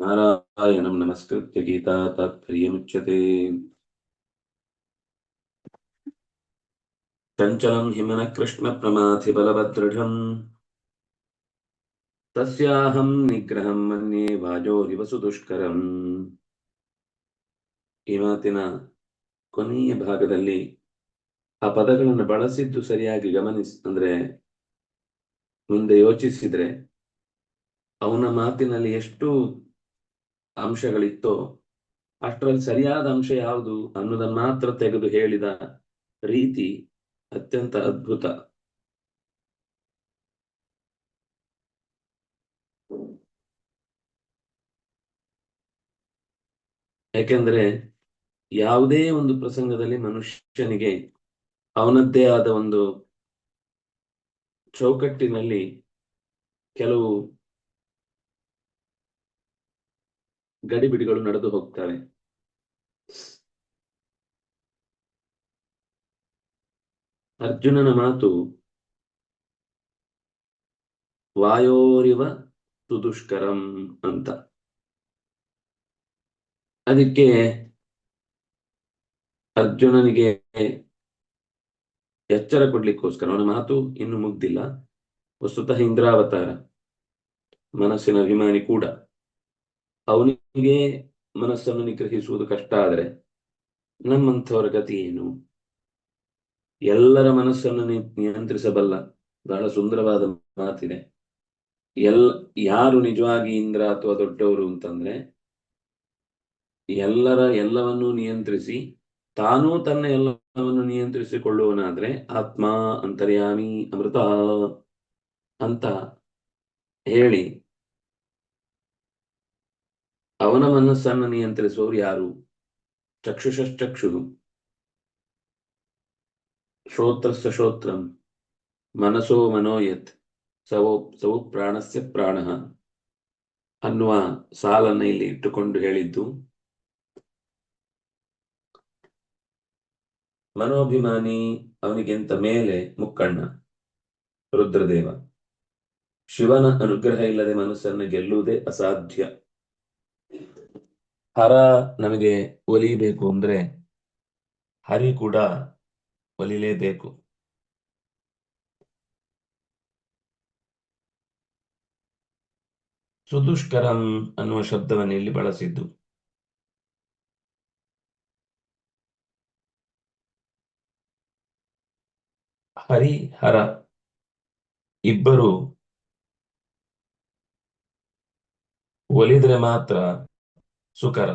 ನಾರಾಯಣಂ ನಮಸ್ಕೃತ್ಯ ಗೀತಾ ತಾತ್ಪರ್ಯಮುಚ್ಯತೆ ಚಂಚಲಂ ಹಿಮನ ಕೃಷ್ಣ ಪ್ರಮಾಥಿಬಲಭದೃಢಂ ತಸ್ಯಾಹಂ ನಿಗ್ರಹಂ ಮನ್ಯೆ ವಾಜೋರಿವಸು ದುಷ್ಕರಂ ಈ ಮಾತಿನ ಕೊನೆಯ ಭಾಗದಲ್ಲಿ ಆ ಪದಗಳನ್ನು ಬಳಸಿದ್ದು ಸರಿಯಾಗಿ ಗಮನಿಸ್, ಅಂದ್ರೆ ಮುಂದೆ ಯೋಚಿಸಿದ್ರೆ ಅವನ ಮಾತಿನಲ್ಲಿ ಎಷ್ಟು ಅಂಶಗಳಿತ್ತೋ ಅಷ್ಟರಲ್ಲಿ ಸರಿಯಾದ ಅಂಶ ಯಾವುದು ಅನ್ನೋದನ್ನ ಮಾತ್ರ ತೆಗೆದು ಹೇಳಿದ ರೀತಿ ಅತ್ಯಂತ ಅದ್ಭುತ. ಯಾಕೆಂದ್ರೆ ಯಾವುದೇ ಒಂದು ಪ್ರಸಂಗದಲ್ಲಿ ಮನುಷ್ಯನಿಗೆ ಅವನದ್ದೇ ಆದ ಒಂದು ಚೌಕಟ್ಟಿನಲ್ಲಿ ಕೆಲವು ಗಡಿಬಿಡಿಗಳು ನಡೆದು ಹೋಗ್ತವೆ. ಅರ್ಜುನನ ಮಾತು, ವಾಯೋರಿವ ಸುದುಷ್ಕರಂ ಅಂತ. ಅದಕ್ಕೆ ಅರ್ಜುನನಿಗೆ ಎಚ್ಚರ ಕೊಡ್ಲಿಕ್ಕೋಸ್ಕರ, ಅವನ ಮಾತು ಇನ್ನು ಮುಗ್ದಿಲ್ಲ. ವಸ್ತುತಃ ಇಂದ್ರಾವತಾರ, ಮನಸ್ಸಿನ ಅಭಿಮಾನಿ ಕೂಡ. ಅವನಿಗೆ ಮನಸ್ಸನ್ನು ನಿಗ್ರಹಿಸುವುದು ಕಷ್ಟ ಆದರೆ ನಮ್ಮಂಥವರ ಗತಿ ಏನು? ಎಲ್ಲರ ಮನಸ್ಸನ್ನು ನಿಯಂತ್ರಿಸಬಲ್ಲ, ಬಹಳ ಸುಂದರವಾದ ಮಾತಿದೆ. ಎಲ್, ಯಾರು ನಿಜವಾಗಿ ಇಂದ್ರ ಅಥವಾ ದೊಡ್ಡವರು ಅಂತಂದ್ರೆ ಎಲ್ಲರ ಎಲ್ಲವನ್ನೂ ನಿಯಂತ್ರಿಸಿ, ತಾನೂ ತನ್ನ ಎಲ್ಲವನ್ನು ನಿಯಂತ್ರಿಸಿಕೊಳ್ಳುವನಾದ್ರೆ ಆತ್ಮ ಅಂತರ್ಯಾಮಿ ಅಮೃತ ಅಂತ ಹೇಳಿ ಅವನ ಮನಸ್ಸನ್ನು ನಿಯಂತ್ರಿಸುವವರು ಯಾರು? ಚಕ್ಷುಷಶ್ಚಕ್ಷು ಶ್ರೋತ್ರಸ್ಯ ಶ್ರೋತ್ರಂ. ಮನಸೋ ಮನೋಯತ್. ಸವೋ, ಸವು ಪ್ರಾಣಸ್ಯ ಪ್ರಾಣ. ಅನ್ನುವ ಸಾಲನ್ನು ಇಲ್ಲಿ ಇಟ್ಟುಕೊಂಡು ಹೇಳಿದ್ದು, ಮನೋಭಿಮಾನಿ ಅವನಿಗಿಂತ ಮೇಲೆ ಮುಕ್ಕಣ್ಣ, ರುದ್ರದೇವ. ಶಿವನ ಅನುಗ್ರಹ ಇಲ್ಲದೆ ಮನಸ್ಸನ್ನು ಗೆಲ್ಲುವುದೇ ಅಸಾಧ್ಯ. ಹರ ನಮಗೆ ಒಲಿಬೇಕು ಅಂದ್ರೆ ಹರಿ ಕೂಡ ಒಲಿಲೇಬೇಕು ಸುದುಷ್ಕರಂ ಅನ್ನುವ ಶಬ್ದವನ್ನು ಇಲ್ಲಿ ಬಳಸಿದ್ದು. ಹರಿ, ಹರ ಇಬ್ಬರು ಒಲಿದ್ರೆ ಮಾತ್ರ ಸುಕರ.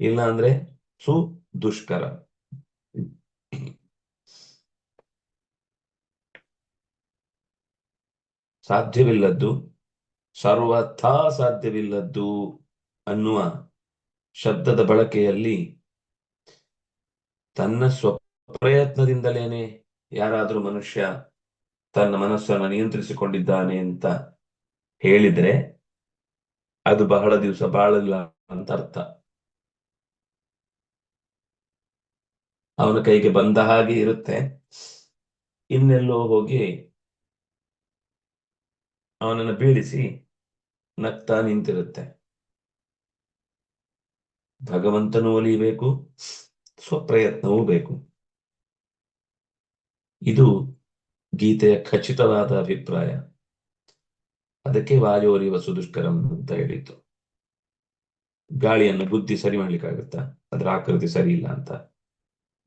ಇಲ್ಲ ಅಂದ್ರೆ ಸು ದುಷ್ಕರ. ಸಾಧ್ಯವಿಲ್ಲದ್ದು, ಸರ್ವಥಾ ಸಾಧ್ಯವಿಲ್ಲದ್ದು ಅನ್ನುವ ಶಬ್ದದ ಬಳಕೆಯಲ್ಲಿ ತನ್ನ ಸ್ವಪ್ರಯತ್ನದಿಂದಲೇನೆ ಯಾರಾದರೂ ಮನುಷ್ಯ ತನ್ನ ಮನಸ್ಸನ್ನು ನಿಯಂತ್ರಿಸಿಕೊಂಡಿದ್ದಾನೆ ಅಂತ ಹೇಳಿದ್ರೆ ಅದು ಬಹಳ ದಿವಸ ಬಾಳಲ್ಲ ಅಂತ ಅರ್ಥ. ಅವನ ಕೈಗೆ ಬಂದ ಹಾಗೆ ಇರುತ್ತೆ. ಇನ್ನೆಲ್ಲೋ ಹೋಗಿ ಅವನನ್ನು ಬೀಳಿಸಿ ನಗ್ತಾ ನಿಂತಿರುತ್ತೆ. ಭಗವಂತನೂ ಒಲಿಯಬೇಕು ಸ್ವಪ್ರಯತ್ನವೂ ಬೇಕು. ಇದು ಗೀತೆಯ ಖಚಿತವಾದ ಅಭಿಪ್ರಾಯ. ಅದಕ್ಕೆ ವಾಯೋರಿವ ಸುದುಷ್ಕರಂ ಅಂತ ಹೇಳಿತ್ತು ಗಾಳಿಯನ್ನು ಬುದ್ಧಿ ಸರಿ ಮಾಡ್ಲಿಕ್ಕಾಗತ್ತಾ? ಅದ್ರ ಆಕೃತಿ ಸರಿ ಇಲ್ಲ ಅಂತ.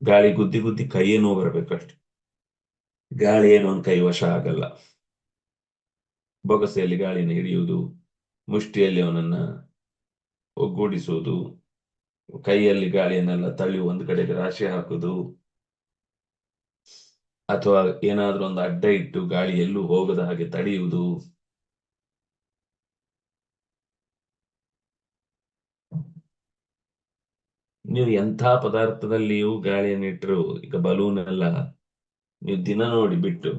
ಗಾಳಿ ಗುದ್ದಿ ಗುದ್ದಿ ಕೈಯೇ ನೋವು ಬರಬೇಕಷ್ಟೆ. ಗಾಳಿ ಏನೋ ಒಂದು ಕೈ ವಶ ಆಗಲ್ಲ. ಬೊಗಸೆಯಲ್ಲಿ ಗಾಳಿಯನ್ನು ಹಿಡಿಯುವುದು, ಮುಷ್ಟಿಯಲ್ಲಿ ಅವನನ್ನ ಒಗ್ಗೂಡಿಸುವುದು, ಕೈಯಲ್ಲಿ ಗಾಳಿಯನ್ನೆಲ್ಲ ತಳ್ಳಿ ಒಂದು ಕಡೆಗೆ ರಾಶಿ ಹಾಕುದು ಅಥವಾ ಏನಾದ್ರೂ ಒಂದು ಅಡ್ಡ ಇಟ್ಟು ಗಾಳಿ ಎಲ್ಲೂ ಹೋಗದ ಹಾಗೆ ತಡೆಯುವುದು ನೀವು ಎಂಥ ಪದಾರ್ಥದಲ್ಲಿಯೂ ಗಾಳಿಯನ್ನು ಇಟ್ಟರು ಈಗ ಬಲೂನ್ ಎಲ್ಲ ನೀವು ದಿನ ನೋಡಿ ಬಿಟ್ಟು,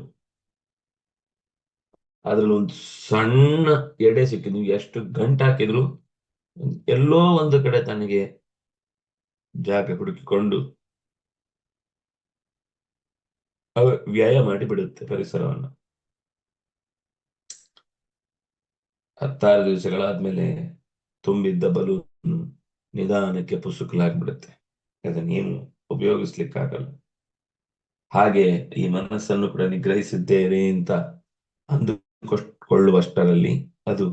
ಅದ್ರಲ್ಲಿ ಒಂದು ಸಣ್ಣ ಎಡೆ ಸಿಕ್ಕಿ, ನೀವು ಎಷ್ಟು ಗಂಟೆ ಹಾಕಿದ್ರು ಎಲ್ಲೋ ಒಂದು ಕಡೆ ತನಗೆ ಜಾಗ ಹುಡುಕಿಕೊಂಡು ವ್ಯಯ ಮಾಡಿ ಬಿಡುತ್ತೆ ಪರಿಸರವನ್ನು. ಹತ್ತಾರು ದಿವಸಗಳಾದ್ಮೇಲೆ ತುಂಬಿದ್ದ ಬಲೂನ್ ನಿಧಾನಕ್ಕೆ ಪುಸುಕಲಾಗ್ಬಿಡುತ್ತೆ. ಅದನ್ನೇನು ಉಪಯೋಗಿಸ್ಲಿಕ್ಕಾಗಲ್ಲ. ಹಾಗೆ ಈ ಮನಸ್ಸನ್ನು ಕೂಡ ನಿಗ್ರಹಿಸಿದ್ದೇವೆ ಅಂತ ಅಂದುಕೊಳ್ಳುವಷ್ಟರಲ್ಲಿ ಅದು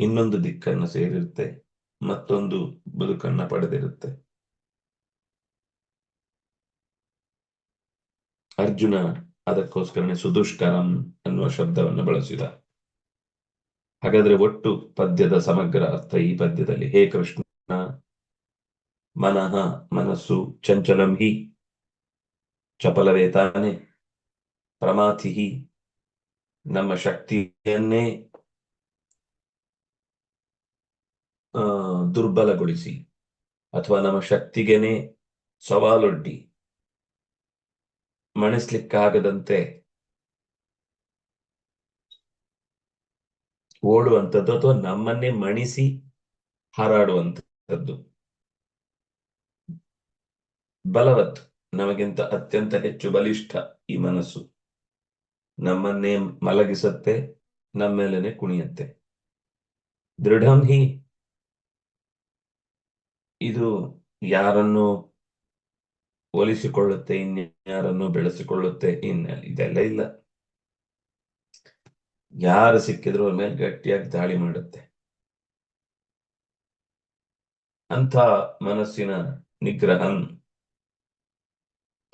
ಇನ್ನೊಂದು ದಿಕ್ಕನ್ನು ಸೇರಿರುತ್ತೆ, ಮತ್ತೊಂದು ಬದುಕನ್ನ ಪಡೆದಿರುತ್ತೆ. ಅರ್ಜುನ ಅದಕ್ಕೋಸ್ಕರನೇ ಸುದುಷ್ಕರಂ ಅನ್ನುವ ಶಬ್ದವನ್ನು ಬಳಸಿದ. ಹಾಗಾದ್ರೆ ಒಟ್ಟು ಪದ್ಯದ ಸಮಗ್ರ ಅರ್ಥ ಈ ಪದ್ಯದಲ್ಲಿ, ಹೇ ಕೃಷ್ಣ ಮನಃ ಮನಸ್ಸು ಚಂಚಲಂ ಹಿ ಚಪಲವೇ ತಾನೆ ಪ್ರಮಾಥಿ ನಮ್ಮ ಶಕ್ತಿಯನ್ನೇ ದುರ್ಬಲಗೊಳಿಸಿ ಅಥವಾ ನಮ್ಮ ಶಕ್ತಿಗೆನೆ ಸವಾಲೊಡ್ಡಿ ಮಣಿಸ್ಲಿಕ್ಕಾಗದಂತೆ ಓಡುವಂಥದ್ದು ಅಥವಾ ನಮ್ಮನ್ನೇ ಮಣಿಸಿ ಹಾರಾಡುವಂಥದ್ದು. ಬಲವತ್ತು. ನಮಗಿಂತ ಅತ್ಯಂತ ಹೆಚ್ಚು ಬಲಿಷ್ಠ ಈ ಮನಸ್ಸು. ನಮ್ಮನ್ನೇ ಮಲಗಿಸತ್ತೆ, ನಮ್ಮೇಲೆನೆ ಕುಣಿಯತ್ತೆ. ದೃಢಂ ಹಿ. ಇದು ಯಾರನ್ನು ಒಲಿಸಿಕೊಳ್ಳುತ್ತೆ, ಇನ್ಯಾರನ್ನು ಬೆಳೆಸಿಕೊಳ್ಳುತ್ತೆ, ಇನ್ನ ಇದೆಲ್ಲ ಇಲ್ಲ. ಯಾರು ಸಿಕ್ಕಿದ್ರು ಅವ್ರ ಮೇಲೆ ಗಟ್ಟಿಯಾಗಿ ದಾಳಿ ಮಾಡುತ್ತೆ. ಅಂಥ ಮನಸ್ಸಿನ ನಿಗ್ರಹಂ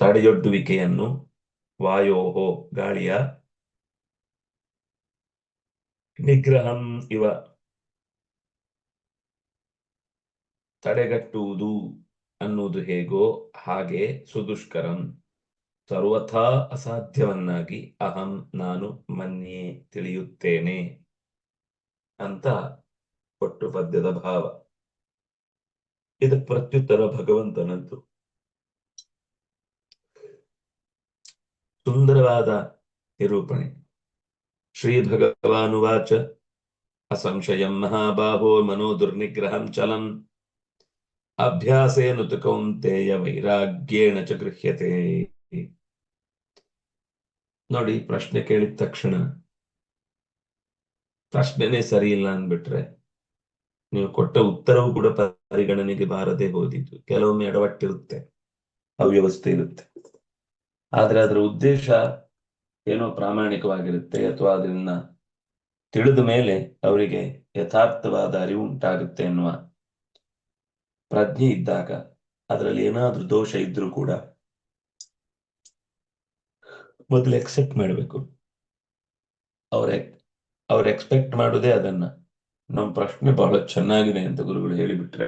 ತಡೆಯೊಡ್ಡುವಿಕೆಯನ್ನು ವಾಯೋಹೋ ಗಾಳಿಯ ನಿಗ್ರಹಂ ಇವ. ತಡೆಗಟ್ಟುವುದು ಅನ್ನುವುದು ಹೇಗೋ ಹಾಗೆ ಸುದುಷ್ಕರಂ. ಸರ್ವಥಾ ಅಸಾಧ್ಯವನ್ನಾಗಿ ಅಹಂ ನಾನು ಮನ್ಯೆ ತಿಳಿಯುತ್ತೇನೆ ಅಂತ ಒಟ್ಟು ಪದ್ಯದ ಭಾವ. ಇದು ಪ್ರತ್ಯುತ್ತರ ಭಗವಂತನದ್ದು. ಸುಂದರವಾದ ನಿರೂಪಣೆ. ಶ್ರೀ ಭಗವಾನುವಾಚ ಅಸಂಶಯಂ ಮಹಾಬಾಹೋ ಮನೋ ದುರ್ನಿಗ್ರಹಂ ಚಲಂ ಅಭ್ಯಾಸೇನ ತು ಕೌಂತೆಯ ವೈರಾಗ್ಯೇಣ ಚ ಗೃಹ್ಯತೆ. ನೋಡಿ, ಪ್ರಶ್ನೆ ಕೇಳಿದ ತಕ್ಷಣ ಪ್ರಶ್ನೆನೇ ಸರಿ ಇಲ್ಲ ಅಂದ್ಬಿಟ್ರೆ ನೀವು ಕೊಟ್ಟ ಉತ್ತರವು ಕೂಡ ಪರಿಗಣನೆಗೆ ಬಾರದೆ ಹೋದಿದ್ದು ಕೆಲವೊಮ್ಮೆ ಎಡವಟ್ಟಿರುತ್ತೆ ಅವ್ಯವಸ್ಥೆ ಇರುತ್ತೆ. ಆದ್ರೆ ಅದರ ಉದ್ದೇಶ ಏನೋ ಪ್ರಾಮಾಣಿಕವಾಗಿರುತ್ತೆ ಅಥವಾ ಅದನ್ನ ತಿಳಿದ ಮೇಲೆ ಅವರಿಗೆ ಯಥಾರ್ಥವಾದ ಅರಿವು ಉಂಟಾಗುತ್ತೆ ಎನ್ನುವ ಪ್ರಜ್ಞೆ ಇದ್ದಾಗ ಅದರಲ್ಲಿ ಏನಾದ್ರೂ ದೋಷ ಇದ್ರೂ ಕೂಡ ಮೊದಲು ಎಕ್ಸೆಪ್ಟ್ ಮಾಡಬೇಕು. ಅವ್ರ, ಅವ್ರು ಎಕ್ಸ್ಪೆಕ್ಟ್ ಮಾಡೋದೇ ಅದನ್ನ. ನಮ್ಮ ಪ್ರಶ್ನೆ ಬಹಳ ಚೆನ್ನಾಗಿದೆ ಅಂತ ಗುರುಗಳು ಹೇಳಿಬಿಟ್ರೆ,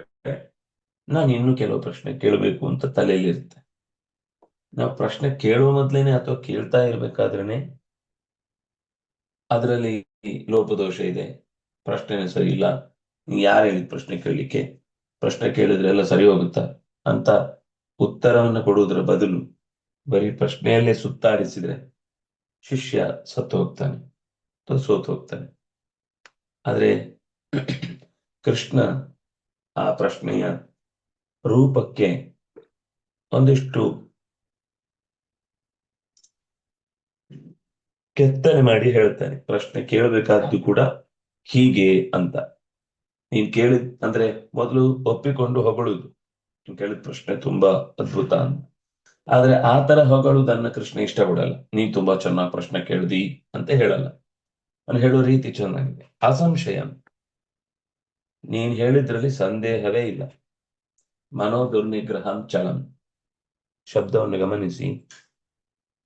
ನಾನು ಇನ್ನೂ ಕೆಲವು ಪ್ರಶ್ನೆ ಕೇಳಬೇಕು ಅಂತ ತಲೆಯಲ್ಲಿ ಇರುತ್ತೆ ನಾವು ಪ್ರಶ್ನೆ ಕೇಳುವ ಮೊದ್ಲೇನೆ ಅಥವಾ ಕೇಳ್ತಾ ಇರ್ಬೇಕಾದ್ರೇನೆ ಅದರಲ್ಲಿ ಲೋಪದೋಷ ಇದೆ. ಪ್ರಶ್ನೆನೇ ಸರಿ ಇಲ್ಲ. ಯಾರು ಹೇಳಿದ ಪ್ರಶ್ನೆ ಕೇಳಲಿಕ್ಕೆ? ಪ್ರಶ್ನೆ ಕೇಳಿದ್ರೆ ಎಲ್ಲ ಸರಿ ಹೋಗುತ್ತಾ? ಅಂತ ಉತ್ತರವನ್ನು ಕೊಡುವುದರ ಬದಲು ಬರೀ ಪ್ರಶ್ನೆಯಲ್ಲೇ ಸುತ್ತಾಡಿಸಿದ್ರೆ ಶಿಷ್ಯ ಸತ್ತು ಹೋಗ್ತಾನೆ ಅಥವಾ ಸೋತು ಹೋಗ್ತಾನೆ. ಆದ್ರೆ ಕೃಷ್ಣ ಆ ಪ್ರಶ್ನೆಯ ರೂಪಕ್ಕೆ ಒಂದಿಷ್ಟು ಕೆತ್ತನೆ ಮಾಡಿ ಹೇಳ್ತಾನೆ ಪ್ರಶ್ನೆ ಕೇಳಬೇಕಾದ್ದು ಕೂಡ ಹೀಗೆ ಅಂತ. ನೀನ್ ಕೇಳಿದ್ ಅಂದ್ರೆ ಮೊದಲು ಒಪ್ಪಿಕೊಂಡು ಹೊಗಳುದು. ನೀನ್ ಕೇಳಿದ ಪ್ರಶ್ನೆ ತುಂಬಾ ಅದ್ಭುತ ಅಂತ. ಆದ್ರೆ ಆ ತರ ಹೊಗಳುದನ್ನ ಕೃಷ್ಣ ಇಷ್ಟಪಡಲ್ಲ. ನೀನ್ ತುಂಬಾ ಚೆನ್ನಾಗಿ ಪ್ರಶ್ನೆ ಕೇಳ್ದಿ ಅಂತ ಹೇಳಲ್ಲ. ಅವನು ಹೇಳೋ ರೀತಿ ಚೆನ್ನಾಗಿದೆ. ಅಸಂಶಯ. ನೀನ್ ಹೇಳಿದ್ರಲ್ಲಿ ಸಂದೇಹವೇ ಇಲ್ಲ. ಮನೋ ದುರ್ನಿಗ್ರಹಂ ಚಲಂ. ಶಬ್ದವನ್ನು ಗಮನಿಸಿ.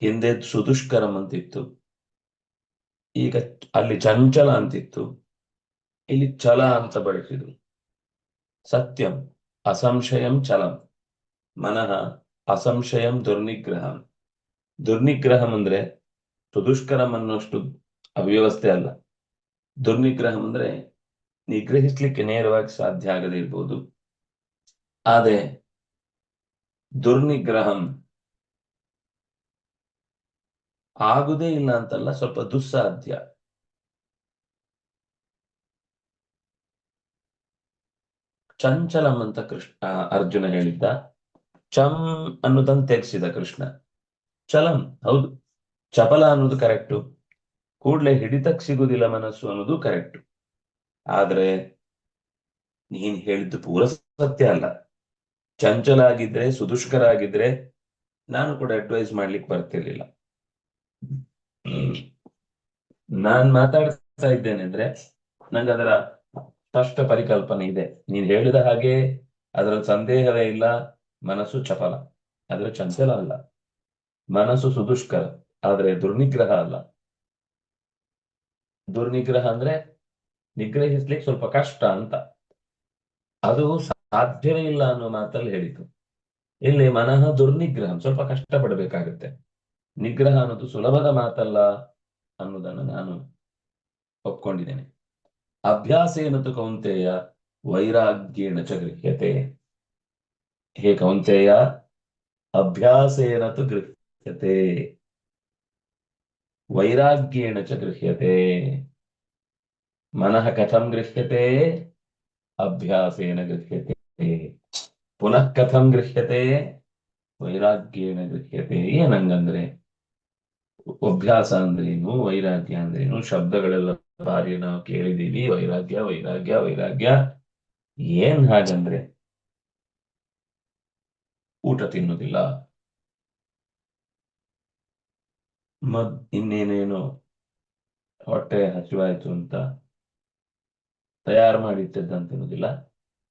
ಹಿಂದೆ ಸುದುಷ್ಕರಂ ಅಂತಿತ್ತು. ಈಗ ಅಲ್ಲಿ ಚಂಚಲ ಅಂತಿತ್ತು. ಇಲ್ಲಿ ಛಲ ಅಂತ ಬಳಸಿದ್ರು ಸತ್ಯಂ ಅಸಂಶಯಂ ಚಲಂ ಮನಃ ಅಸಂಶಯಂ ದುರ್ನಿಗ್ರಹಂ. ದುರ್ನಿಗ್ರಹಂ ಅಂದ್ರೆ ಸುದುಷ್ಕರಂ ಅನ್ನೋಷ್ಟು ಅವ್ಯವಸ್ಥೆ ಅಲ್ಲ. ದುರ್ನಿಗ್ರಹಂ ಅಂದ್ರೆ ನಿಗ್ರಹಿಸ್ಲಿಕ್ಕೆ ನೇರವಾಗಿ ಸಾಧ್ಯ ಆಗದೇ ಇರ್ಬೋದು. ಆದ್ರೆ ದುರ್ನಿಗ್ರಹಂ ಆಗುದೇ ಇಲ್ಲ ಅಂತಲ್ಲ, ಸ್ವಲ್ಪ ದುಸ್ಸಾಧ್ಯ. ಚಂಚಲಂ ಅಂತ ಕೃಷ್ಣ, ಅರ್ಜುನ ಹೇಳಿದ್ದ. ಚಂ ಅನ್ನೋದನ್ನು ತೆಗ್ಸಿದ ಕೃಷ್ಣ. ಚಲಂ, ಹೌದು. ಚಪಲ ಅನ್ನೋದು ಕರೆಕ್ಟು ಕೂಡ್ಲೆ ಹಿಡಿತಕ್ ಸಿಗುದಿಲ್ಲ ಮನಸ್ಸು ಅನ್ನೋದು ಕರೆಕ್ಟ್ ಆದ್ರೆ, ನೀನ್ ಹೇಳಿದ್ದು ಪೂರ ಸತ್ಯ ಅಲ್ಲ. ಚಂಚಲ ಆಗಿದ್ರೆ ಸುದುಷ್ಕರ ಆಗಿದ್ರೆ ನಾನು ಕೂಡ ಅಡ್ವೈಸ್ ಮಾಡ್ಲಿಕ್ಕೆ ಬರ್ತಿರ್ಲಿಲ್ಲ. ನಾನ್ ಮಾತಾಡ್ತಾ ಇದ್ದೇನೆ ಅಂದ್ರೆ ನಂಗೆ ಅದರ ಸ್ಪಷ್ಟ ಪರಿಕಲ್ಪನೆ ಇದೆ. ನೀನ್ ಹೇಳಿದ ಹಾಗೆ ಅದರ ಸಂದೇಹವೇ ಇಲ್ಲ, ಮನಸ್ಸು ಚಪಲ. ಆದ್ರೆ ಚಂಚಲ ಅಲ್ಲ. ಮನಸ್ಸು ಸುದುಷ್ಕರ, ಆದ್ರೆ ದುರ್ನಿಗ್ರಹ ಅಲ್ಲ. ದುರ್ನಿಗ್ರಹ ಅಂದ್ರೆ ನಿಗ್ರಹಿಸ್ಲಿಕ್ಕೆ ಸ್ವಲ್ಪ ಕಷ್ಟ ಅಂತ. ಅದು ಸಾಧ್ಯವೇ ಇಲ್ಲ ಅನ್ನೋ ಮಾತಲ್ಲಿ ಹೇಳಿತು ಇಲ್ಲಿ ಮನಃ ದುರ್ನಿಗ್ರಹ, ಸ್ವಲ್ಪ ಕಷ್ಟ ಪಡಬೇಕಾಗುತ್ತೆ ನಿಗ್ರಹ ಅನ್ನೋದು ಸುಲಭದ ಮಾತಲ್ಲ ಅನ್ನೋದನ್ನು ನಾನು ಒಪ್ಕೊಂಡಿದ್ದೇನೆ. ಅಭ್ಯಾಸ ಏನದು ಕೌಂತೆಯ ವೈರಾಗ್ಯೇಣ ಚ ಗೃಹ್ಯತೆ ಹೇ ಕೌಂತೆಯ ಅಭ್ಯಾಸೇನತು ಗೃಹ್ಯತೆ. ವೈರಾಗ್ಯೇಣ ಚ ಗೃಹ್ಯತೆ ಮನಃ ಕಥಂ ಗೃಹ್ಯತೆ ಅಭ್ಯಾಸೇನ ಗೃಹ್ಯತೆ. ಪುನಃ ಕಥಂ ಗೃಹ್ಯತೆ ವೈರಾಗ್ಯೇನ ಗೃಹ್ಯತೆ. ಏನಂಗಂದ್ರೆ ಅಭ್ಯಾಸ ಅಂದ್ರೇನು, ವೈರಾಗ್ಯ ಅಂದ್ರೇನು, ಶಬ್ದಗಳೆಲ್ಲ ಬಾರಿ ನಾವು ಕೇಳಿದೀವಿ, ವೈರಾಗ್ಯ ವೈರಾಗ್ಯ ವೈರಾಗ್ಯ. ಏನ್ ಹಾಗಂದ್ರೆ, ಊಟ ತಿನ್ನುವುದಿಲ್ಲ ಮದ್, ಇನ್ನೇನೇನು ಹೊಟ್ಟೆ ಹಸಿವಾಯ್ತು ಅಂತ ತಯಾರು ಮಾಡಿಟ್ಟದ್ದಂತ ತಿನ್ನುವುದಿಲ್ಲ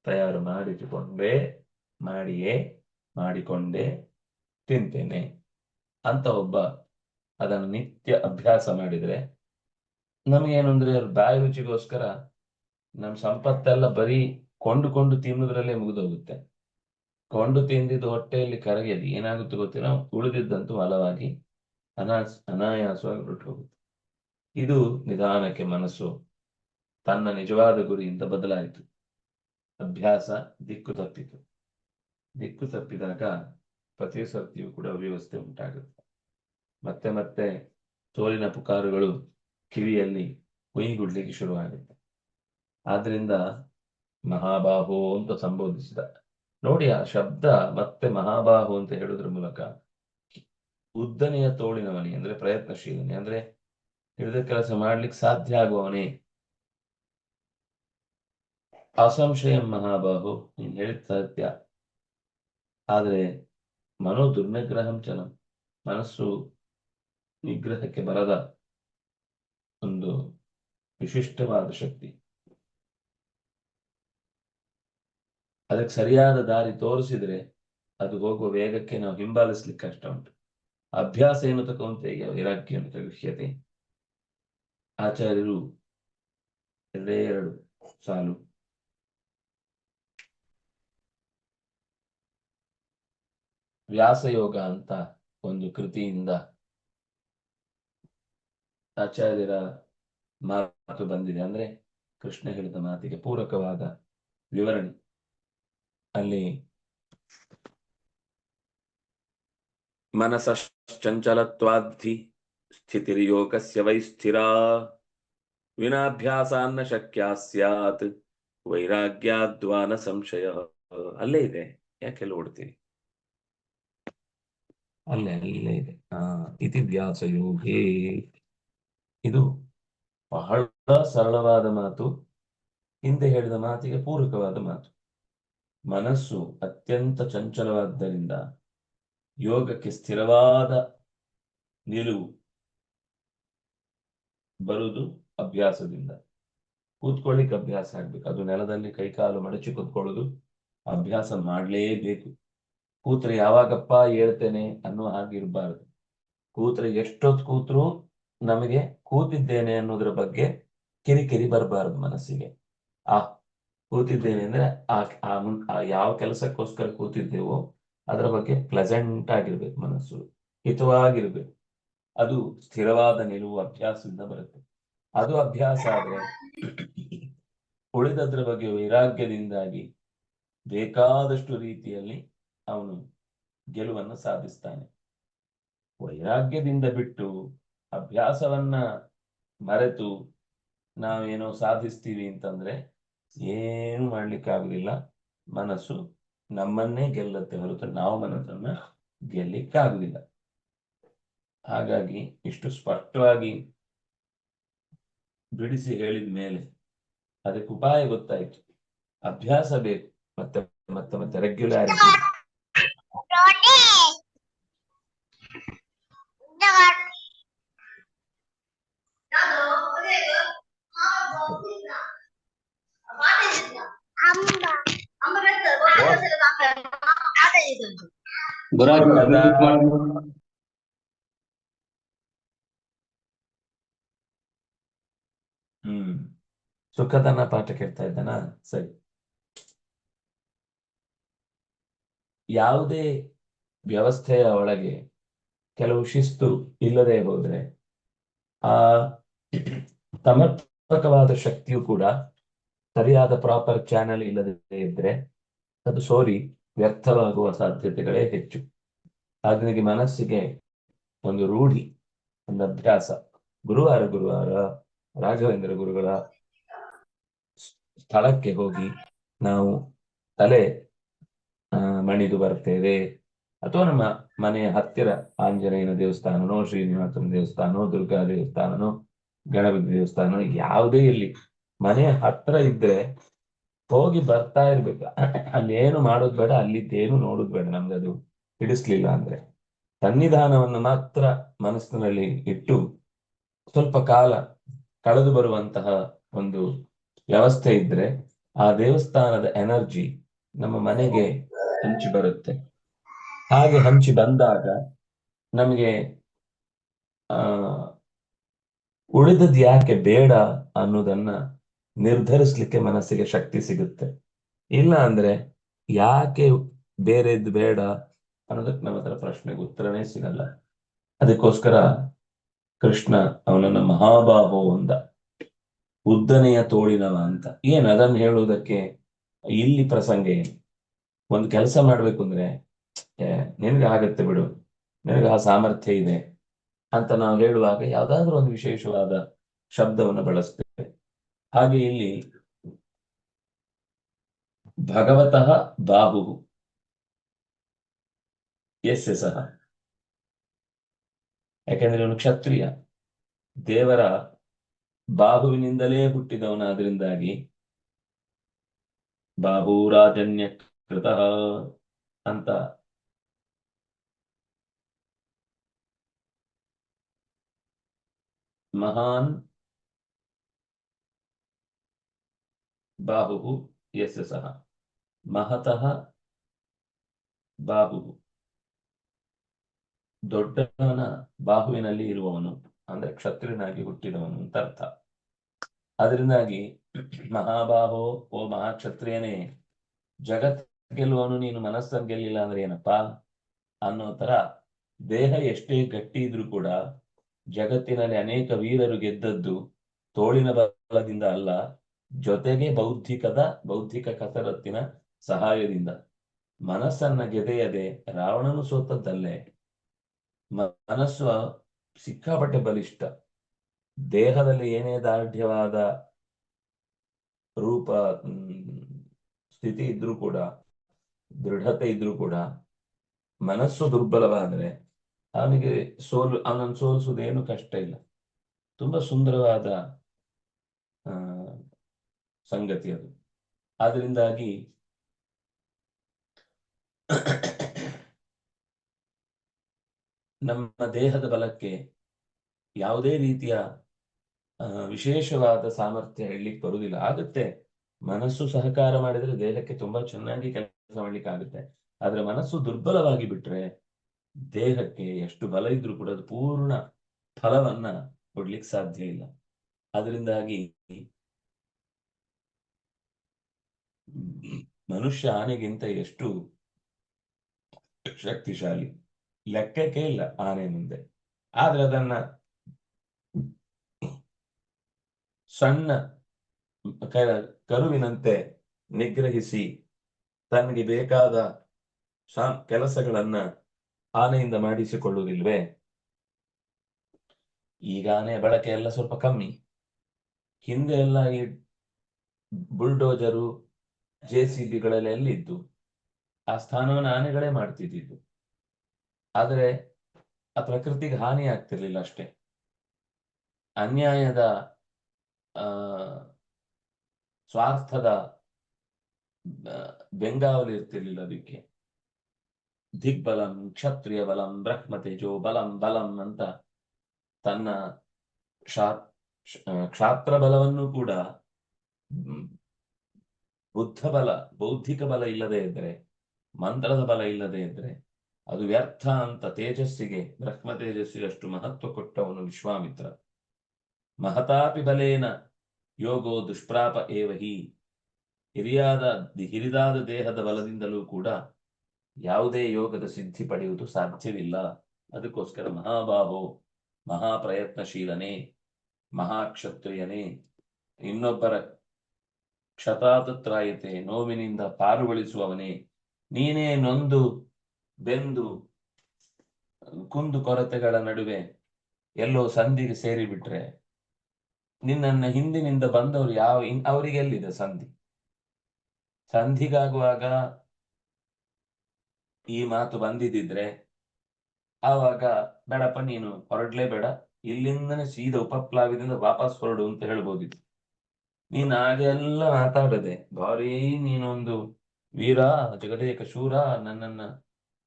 ತಯಾರು ಮಾಡಿಟ್ಟುಕೊಂಡೇ ಮಾಡಿಯೇ, ಮಾಡಿಕೊಂಡೆ ತಿಂತೇನೆ. ಅಂತ ಒಬ್ಬ ಅದನ್ನು ನಿತ್ಯ ಅಭ್ಯಾಸ ಮಾಡಿದ್ರೆ ನಮಗೇನು ಅಂದ್ರೆ ಬಾಯಿ ರುಚಿಗೋಸ್ಕರ ನಮ್ಮ ಸಂಪತ್ತೆಲ್ಲ ಬರೀ ಕೊಂಡುಕೊಂಡು ತಿನ್ನುದ್ರಲ್ಲೇ ಮುಗಿದೋಗುತ್ತೆ. ಕೊಂಡು ತಿಂದಿದ್ದು ಹೊಟ್ಟೆಯಲ್ಲಿ ಕರಗಿಯದು ಏನಾಗುತ್ತೆ ಗೊತ್ತಿಲ್ಲ ಉಳಿದಿದ್ದಂತೂ ಹಲವಾಗಿ ಅನಾಸ್, ಅನಾಯಾಸವಾಗಿ ಹೊರಟು ಹೋಗುತ್ತೆ ಇದು ನಿಧಾನಕ್ಕೆ ಮನಸ್ಸು ತನ್ನ ನಿಜವಾದ ಗುರಿಯಿಂದ ಬದಲಾಯಿತು. ಅಭ್ಯಾಸ ದಿಕ್ಕು ತಪ್ಪಿತು. ದಿಕ್ಕು ತಪ್ಪಿದಾಗ ಪ್ರತಿ ಸರ್ತಿಯೂ ಕೂಡ ಅವ್ಯವಸ್ಥೆ ಉಂಟಾಗುತ್ತೆ. ಮತ್ತೆ ಮತ್ತೆ ತೋಲಿನ ಪುಕಾರುಗಳು ಕಿವಿಯಲ್ಲಿ ಹುಯಿಗುಡ್ಲಿಕ್ಕೆ ಶುರುವಾಗುತ್ತೆ. ಆದ್ರಿಂದ ಮಹಾಬಾಹು ಅಂತ ಸಂಬೋಧಿಸಿದ. ನೋಡಿ ಆ ಶಬ್ದ ಮತ್ತೆ ಮಹಾಬಾಹು ಅಂತ ಹೇಳುದ್ರ ಮೂಲಕ ಉದ್ದನೆಯ ತೋಳಿನವನೇ, ಅಂದ್ರೆ ಪ್ರಯತ್ನಶೀಲನೆ, ಅಂದ್ರೆ ಹಿಡಿದ ಕೆಲಸ ಮಾಡ್ಲಿಕ್ಕೆ ಸಾಧ್ಯ ಆಗುವವನೇ. ಅಸಂಶಯ ಮಹಾಬಾಹು, ನೀನ್ ಹೇಳಿದ ಸತ್ಯ ಆದ್ರೆ ಮನೋ ದುರ್ನಿಗ್ರಹಂ ಚಲಂ ಮನಸ್ಸು ನಿಗ್ರಹಕ್ಕೆ ಬರದ ಒಂದು ವಿಶಿಷ್ಟವಾದ ಶಕ್ತಿ. ಅದಕ್ಕೆ ಸರಿಯಾದ ದಾರಿ ತೋರಿಸಿದ್ರೆ ಅದು ಹೋಗುವ ವೇಗಕ್ಕೆ ನಾವು ಹಿಂಬಾಲಿಸ್ಲಿಕ್ಕೆ ಕಷ್ಟ ಉಂಟು. ಅಭ್ಯಾಸ ಏನು ತಗೊಂತೆಗೆ ವೈರಾಗ್ಯ ಅಂತ ವಿಷಯತೆ ಆಚಾರ್ಯರು ಎರಡೇ ಎರಡು ಸಾಲು. ವ್ಯಾಸಯೋಗ ಅಂತ ಒಂದು ಕೃತಿಯಿಂದ ಆಚಾರ್ಯರ ಮಾತು ಬಂದಿದೆ. ಅಂದ್ರೆ ಕೃಷ್ಣ ಹೇಳಿದ ಮಾತಿಗೆ ಪೂರಕವಾದ ವಿವರಣೆ. ಅಲ್ಲಿ ಮನಸಶ್ಚಂಚಲತ್ವಾಧಿ ಸ್ಥಿತಿರ್ಯೋಗಸ್ಯ ವೈ ಸ್ಥಿರ ವಿನಾಭ್ಯಾಸಾನ್ನ ಶಕ್ಯ ಸ್ಯಾತ್ ವೈರಾಗ್ಯಾದ್ವಾನ ಸಂಶಯ. ಅಲ್ಲೇ ಇದೆ. ಯಾಕೆಲ್ಲ ಓಡ್ತೀನಿ ಅಲ್ಲೇ ಅಲ್ಲೇ ಇದೆ. ಇತಿ ವ್ಯಾಸಯೋಗೇ ಇದು ಬಹಳ ಸರಳವಾದ ಮಾತು. ಹಿಂದೆ ಹೇಳಿದ ಮಾತಿಗೆ ಪೂರಕವಾದ ಮಾತು. ಮನಸ್ಸು ಅತ್ಯಂತ ಚಂಚಲವಾದ್ದರಿಂದ ಯೋಗಕ್ಕೆ ಸ್ಥಿರವಾದ ನಿಲುವು ಬರುವುದು ಅಭ್ಯಾಸದಿಂದ. ಕೂತ್ಕೊಳ್ಳಿಕ್ಕೆ ಅಭ್ಯಾಸ ಆಗ್ಬೇಕು. ಅದು ನೆಲದಲ್ಲಿ ಕೈಕಾಲು ಮಡಚಿ ಕೂತ್ಕೊಳ್ಳೋದು ಅಭ್ಯಾಸ ಮಾಡಲೇಬೇಕು. ಕೂತ್ರೆ ಯಾವಾಗಪ್ಪ ಹೇಳ್ತೇನೆ ಅನ್ನೋ ಹಾಗಿರಬಾರದು ಕೂತ್ರೆ ಎಷ್ಟೊತ್ತು ಕೂತ್ರು ನಮಗೆ ಕೂತಿದ್ದೇನೆ ಅನ್ನೋದ್ರ ಬಗ್ಗೆ ಕಿರಿಕಿರಿ ಬರಬಾರದು ಮನಸ್ಸಿಗೆ. ಆ, ಕೂತಿದ್ದೇನೆ ಅಂದ್ರೆ ಆ ಯಾವ ಕೆಲಸಕ್ಕೋಸ್ಕರ ಕೂತಿದ್ದೇವೋ ಅದರ ಬಗ್ಗೆ ಪ್ಲೆಸೆಂಟ್ ಆಗಿರ್ಬೇಕು ಮನಸ್ಸು, ಹಿತವಾಗಿರ್ಬೇಕು. ಅದು ಸ್ಥಿರವಾದ ನಿಲುವು ಅಭ್ಯಾಸದಿಂದ ಬರುತ್ತೆ. ಅದು ಅಭ್ಯಾಸ ಆದ್ರೆ ಉಳಿದದ್ರ ಬಗ್ಗೆ ವೈರಾಗ್ಯದಿಂದಾಗಿ ಬೇಕಾದಷ್ಟು ರೀತಿಯಲ್ಲಿ ಅವನು ಗೆಲುವನ್ನು ಸಾಧಿಸ್ತಾನೆ. ವೈರಾಗ್ಯದಿಂದ ಬಿಟ್ಟು ಅಭ್ಯಾಸವನ್ನ ಮರೆತು ನಾವೇನೋ ಸಾಧಿಸ್ತೀವಿ ಅಂತಂದ್ರೆ ಏನು ಮಾಡ್ಲಿಕ್ಕಾಗುದಿಲ್ಲ ಮನಸ್ಸು ನಮ್ಮನ್ನೇ ಗೆಲ್ಲತ್ತೆ ಹೊರತು ನಾವು ಮನಸ್ಸನ್ನ ಗೆಲ್ಲಿಕ್ಕಾಗುದಿಲ್ಲ ಹಾಗಾಗಿ ಇಷ್ಟು ಸ್ಪಷ್ಟವಾಗಿ ಬಿಡಿಸಿ ಹೇಳಿದ ಮೇಲೆ ಅದಕ್ಕೆ ಉಪಾಯ ಗೊತ್ತಾಯ್ತು. ಅಭ್ಯಾಸ ಬೇಕು. ಮತ್ತೆ ಮತ್ತೆ ಮತ್ತೆ ರೆಗ್ಯುಲಾರಿಟಿ ಹ್ಮ್ ಸುಖದನ ಪಾಠ ಕೇಳ್ತಾ ಇದ್ದಾನ? ಸರಿ. ಯಾವುದೇ ವ್ಯವಸ್ಥೆಯ ಒಳಗೆ ಕೆಲವು ಶಿಸ್ತು ಇಲ್ಲದೆ ಹೋದ್ರೆ ಆ ಸಮರ್ಪಕವಾದ ಶಕ್ತಿಯು ಕೂಡ ಸರಿಯಾದ ಪ್ರಾಪರ್ ಚಾನೆಲ್ ಇಲ್ಲದೇ ಇದ್ರೆ ಅದು ಸೋರಿ, ವ್ಯರ್ಥವಾಗುವ ಸಾಧ್ಯತೆಗಳೇ ಹೆಚ್ಚು. ಹಾಗಾಗಿ ಮನಸ್ಸಿಗೆ ಒಂದು ರೂಢಿ, ಒಂದು ಅಭ್ಯಾಸ. ಗುರುವಾರ ಗುರುವಾರ, ರಾಘವೇಂದ್ರ ಗುರುಗಳ ಸ್ಥಳಕ್ಕೆ ಹೋಗಿ ನಾವು ತಲೆ ಮಣಿದು ಬರ್ತೇವೆ. ಅಥವಾ ನಮ್ಮ ಮನೆಯ ಹತ್ತಿರ ಆಂಜನೇಯನ ದೇವಸ್ಥಾನನೋ, ಶ್ರೀನಿವಾಸನ ದೇವಸ್ಥಾನೋ ದುರ್ಗಾ ದೇವಸ್ಥಾನನೋ ಗಣಪತಿ ದೇವಸ್ಥಾನ ಯಾವುದೇ ಇರ್ಲಿ. ಮನೆ ಹತ್ರ ಇದ್ರೆ ಹೋಗಿ ಬರ್ತಾ ಇರ್ಬೇಕು. ಅಲ್ಲಿ ಏನು ಮಾಡೋದು ಬೇಡ ಅಲ್ಲಿದ್ದೇನು ನೋಡೋದು ಬೇಡ. ನಮ್ಗೆ ಅದು ಹಿಡಿಸ್ಲಿಲ್ಲ ಅಂದ್ರೆ. ಸನ್ನಿಧಾನವನ್ನು ಮಾತ್ರ ಮನಸ್ಸಿನಲ್ಲಿ ಇಟ್ಟು ಸ್ವಲ್ಪ ಕಾಲ ಕಳೆದು ಬರುವಂತಹ ಒಂದು ವ್ಯವಸ್ಥೆ ಇದ್ರೆ ಆ ದೇವಸ್ಥಾನದ ಎನರ್ಜಿ ನಮ್ಮ ಮನೆಗೆ ಹಂಚಿ ಬರುತ್ತೆ. ಹಾಗೆ ಹಂಚಿ ಬಂದಾಗ ನಮಗೆ, ಆ ಉಳಿದದ್ದು ಯಾಕೆ ಬೇಡ ಅನ್ನೋದನ್ನ ನಿರ್ಧರಿಸ್ಲಿಕ್ಕೆ ಮನಸ್ಸಿಗೆ ಶಕ್ತಿ ಸಿಗುತ್ತೆ. ಇಲ್ಲ ಅಂದ್ರೆ ಯಾಕೆ ಬೇರೆದ್ ಬೇಡ ಅನ್ನೋದಕ್ಕೆ ನಮ್ಮ ಹತ್ರ ಪ್ರಶ್ನೆಗೆ ಉತ್ತರನೇ ಸಿಗಲ್ಲ. ಅದಕ್ಕೋಸ್ಕರ ಕೃಷ್ಣ ಅವನನ್ನ ಮಹಾಬಾಹೋ ಅಂದ. ಉದ್ದನೆಯ ತೋಳಿನವ ಅಂತ. ಏನ್ ಅದನ್ನ ಹೇಳುವುದಕ್ಕೆ ಇಲ್ಲಿ ಪ್ರಸಂಗ ಏನು? ಒಂದು ಕೆಲಸ ಮಾಡ್ಬೇಕು ಅಂದ್ರೆ ನಿನಗೆ ಆಗತ್ತೆ ಬಿಡು. ನಿನಗೆ ಆ ಸಾಮರ್ಥ್ಯ ಇದೆ. ಅಂತ ನಾವು ಹೇಳುವಾಗ ಯಾವ್ದಾದ್ರೂ ಒಂದು ವಿಶೇಷವಾದ ಶಬ್ದವನ್ನು ಬಳಸ್ತೇವೆ. ಹಾಗೆ ಇಲ್ಲಿ ಭಗವತಃ ಬಾಹು ಎಸ್ ಸಹ. ಯಾಕೆಂದ್ರೆ ಇವನು ಕ್ಷತ್ರಿಯ. ದೇವರ ಬಾಹುವಿನಿಂದಲೇ ಹುಟ್ಟಿದವನಾದ್ರಿಂದಾಗಿ ಬಾಹುರಾಜನ್ಯ ಕೃತ ಅಂತ ಮಹಾನ್ ಬಾಹು ಯಸ್ಯ ಸಹ ಮಹತಃ ಬಾಹು ದೊಡ್ಡವನ ಬಾಹುವಿನಲ್ಲಿ ಇರುವವನು, ಅಂದ್ರೆ ಕ್ಷತ್ರಿಯನಾಗಿ ಹುಟ್ಟಿದವನು ಅಂತ ಅರ್ಥ. ಅದರಿಂದಾಗಿ ಮಹಾಬಾಹೋ, ಓ ಮಹಾಕ್ಷತ್ರಿಯನೇ, ಜಗತ್ ಗೆಲ್ಲುವನು ನೀನು ಮನಸ್ಸನ್ನು ಗೆಲ್ಲಿಲ್ಲ ಅಂದ್ರೆ ಏನಪ್ಪಾ ಅನ್ನೋ ತರ ದೇಹ ಎಷ್ಟೇ ಗಟ್ಟಿ ಇದ್ರೂ ಕೂಡ ಜಗತ್ತಿನಲ್ಲಿ ಅನೇಕ ವೀರರು ಗೆದ್ದದ್ದು ತೋಳಿನ ಬಲದಿಂದ ಅಲ್ಲ, ಜೊತೆಗೆ ಬೌದ್ಧಿಕದ, ಬೌದ್ಧಿಕ ಕಸರತ್ತಿನ ಸಹಾಯದಿಂದ. ಮನಸ್ಸನ್ನ ಗೆದೆಯದೆ ರಾವಣನು ಸೋತದ್ದಲ್ಲೇ. ಮನಸ್ಸು ಸಿಕ್ಕಾಪಟ್ಟೆ ಬಲಿಷ್ಠ. ದೇಹದಲ್ಲಿ ಏನೇ ದಾರ್ಢ್ಯವಾದ ರೂಪ ಸ್ಥಿತಿ ಇದ್ರೂ ಕೂಡ, ದೃಢತೆ ಇದ್ರೂ ಕೂಡ ಮನಸ್ಸು ದುರ್ಬಲವಾದ್ರೆ ಅವನಿಗೆ ಸೋಲು, ಅವನನ್ನು ಸೋಲಿಸುವುದೇನು ಕಷ್ಟ ಇಲ್ಲ. ತುಂಬಾ ಸುಂದರವಾದ ಸಂಗತಿ ಅದು. ಆದ್ರಿಂದಾಗಿ ನಮ್ಮ ದೇಹದ ಬಲಕ್ಕೆ ಯಾವುದೇ ರೀತಿಯ ವಿಶೇಷವಾದ ಸಾಮರ್ಥ್ಯ ಹೇಳಲಿಕ್ಕೆ ಬರುವುದಿಲ್ಲ. ಆಗುತ್ತೆ, ಮನಸ್ಸು ಸಹಕಾರ ಮಾಡಿದ್ರೆ ದೇಹಕ್ಕೆ ತುಂಬಾ ಚೆನ್ನಾಗಿ ಕೆಲಸ ಮಾಡ್ಲಿಕ್ಕೆ ಆಗುತ್ತೆ ಆದ್ರೆ ಮನಸ್ಸು ದುರ್ಬಲವಾಗಿ ಬಿಟ್ರೆ ದೇಹಕ್ಕೆ ಎಷ್ಟು ಬಲ ಇದ್ರೂ ಕೂಡ ಅದು ಪೂರ್ಣ ಫಲವನ್ನ ಕೊಡ್ಲಿಕ್ಕೆ ಸಾಧ್ಯ ಇಲ್ಲ. ಅದರಿಂದಾಗಿ ಮನುಷ್ಯ ಆನೆಗಿಂತ ಎಷ್ಟು ಶಕ್ತಿಶಾಲಿ? ಲೆಕ್ಕಕ್ಕೆ ಇಲ್ಲ ಆನೆ ಮುಂದೆ. ಆದ್ರೆ ಅದನ್ನ ಸಣ್ಣ ಕರುವಿನಂತೆ ನಿಗ್ರಹಿಸಿ ತನಗೆ ಬೇಕಾದ ಕೆಲಸಗಳನ್ನ ಆನೆಯಿಂದ ಮಾಡಿಸಿಕೊಳ್ಳುವುದಿಲ್ವೇ ಈಗ ಆನೆಯ ಬಳಕೆ ಎಲ್ಲ ಸ್ವಲ್ಪ ಕಮ್ಮಿ. ಹಿಂದೆ ಎಲ್ಲ ಈ ಬುಲ್ಡೋಜರು, ಜೆ ಸಿ ಬಿಗಳೆಲ್ಲ ಎಲ್ಲಿದ್ದು? ಆ ಸ್ಥಾನವನ್ನು ಆನೆಗಳೇ ಮಾಡ್ತಿದ್ದಿದ್ದು. ಆದರೆ ಆ ಪ್ರಕೃತಿಗೆ ಹಾನಿ ಆಗ್ತಿರ್ಲಿಲ್ಲ ಅಷ್ಟೇ. ಅನ್ಯಾಯದ ಸ್ವಾರ್ಥದ ಬೆಂಗಾವಲು ಇರ್ತಿರ್ಲಿಲ್ಲ ಅದಕ್ಕೆ. ದಿಗ್ಬಲಂ ಕ್ಷತ್ರಿಯ ಬಲಂ ಬ್ರಹ್ಮ ತೇಜೋ ಬಲಂ ಬಲಂ ಅಂತ ತನ್ನ ಕ್ಷಾ ಕ್ಷಾತ್ರ ಬಲವನ್ನು ಕೂಡ ಬುದ್ಧ ಬಲ ಬೌದ್ಧಿಕ ಬಲ ಇಲ್ಲದೆ ಇದ್ರೆ, ಮಂತ್ರದ ಬಲ ಇಲ್ಲದೆ ಇದ್ರೆ, ಅದು ವ್ಯರ್ಥ ಅಂತ ತೇಜಸ್ಸಿಗೆ ಬ್ರಹ್ಮ ತೇಜಸ್ಸಿಗೆ ಅಷ್ಟು ಮಹತ್ವ ಕೊಟ್ಟವನು ವಿಶ್ವಾಮಿತ್ರ. ಮಹತಾಪಿ ಬಲೇನ ಯೋಗೋ ದುಷ್ಪ್ರಾಪ ಏವಹಿ. ಹಿರಿಯಾದ ಹಿರಿದಾದ ದೇಹದ ಬಲದಿಂದಲೂ ಕೂಡ ಯಾವುದೇ ಯೋಗದ ಸಿದ್ಧಿ ಪಡೆಯುವುದು ಸಾಧ್ಯವಿಲ್ಲ. ಅದಕ್ಕೋಸ್ಕರ ಮಹಾಬಾಹೋ, ಮಹಾಪ್ರಯತ್ನಶೀಲನೇ, ಮಹಾಕ್ಷತ್ರಿಯನೇ. ಇನ್ನೊಬ್ಬರ ಕ್ಷತಾತತ್ರಾಯತೆ ನೋವಿನಿಂದ ಪಾರುಗೊಳಿಸುವವನೇ. ನೀನೇ ನೊಂದು, ಬೆಂದು, ಕುಂದು ಕೊರತೆಗಳ ನಡುವೆ ಎಲ್ಲೋ ಸಂಧಿಗೆ ಸೇರಿಬಿಟ್ರೆ ನಿನ್ನನ್ನ ಹಿಂದಿನಿಂದ ಬಂದವರು ಯಾವ ಅವರಿಗೆ ಎಲ್ಲಿದೆ ಸಂಧಿ? ಸಂಧಿಗಾಗುವಾಗ ಈ ಮಾತು ಬಂದಿದ್ದಿದ್ರೆ ಆವಾಗ, ಬೇಡಪ್ಪ, ನೀನು ಹೊರಡ್ಲೇಬೇಡ. ಇಲ್ಲಿಂದನೇ ಸೀದಾ ಉಪಪ್ಲಾವಿದಿಂದ ವಾಪಸ್ ಹೊರಡು ಅಂತ ಹೇಳ್ಬೋದಿತ್ತು. ನೀನ್ ಹಾಗೆಲ್ಲ ಮಾತಾಡದೆ, ಭಾರಿ ನೀನೊಂದು ವೀರ, ಜಗದೇಕ ಶೂರ, ನನ್ನನ್ನ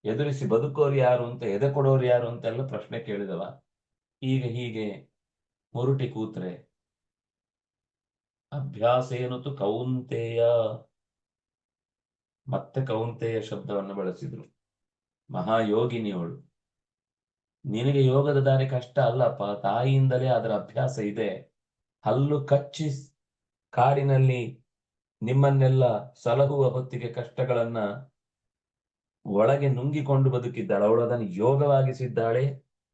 ಎದುರಿಸಿ ಬದುಕೋರು ಯಾರು ಅಂತ, ಎದೆ ಕೊಡೋರು ಯಾರು ಅಂತೆಲ್ಲ ಪ್ರಶ್ನೆ ಕೇಳಿದವ. ಈಗ ಹೀಗೆ ಮುರುಟಿ ಕೂತ್ರೆ, ಅಭ್ಯಾಸ ಏನತ್ತು ಕೌಂತೆಯ? ಮತ್ತೆ ಕೌಂತೆಯ ಶಬ್ದವನ್ನು ಬಳಸಿದ್ರು. ಮಹಾಯೋಗಿನಿಯವಳು, ನಿನಗೆ ಯೋಗದ ದಾರಿ ಕಷ್ಟ ಅಲ್ಲಪ್ಪ, ತಾಯಿಯಿಂದಲೇ ಅದರ ಅಭ್ಯಾಸ ಇದೆ. ಹಲ್ಲು ಕಚ್ಚಿ ಕಾಡಿನಲ್ಲಿ ನಿಮ್ಮನ್ನೆಲ್ಲ ಸಲಹುವ ಹೊತ್ತಿಗೆ ಕಷ್ಟಗಳನ್ನ ಒಳಗೆ ನುಂಗಿಕೊಂಡು ಬದುಕಿದ್ದಾಳೆ. ಅವಳು ಅದನ್ನು ಯೋಗವಾಗಿಸಿದ್ದಾಳೆ,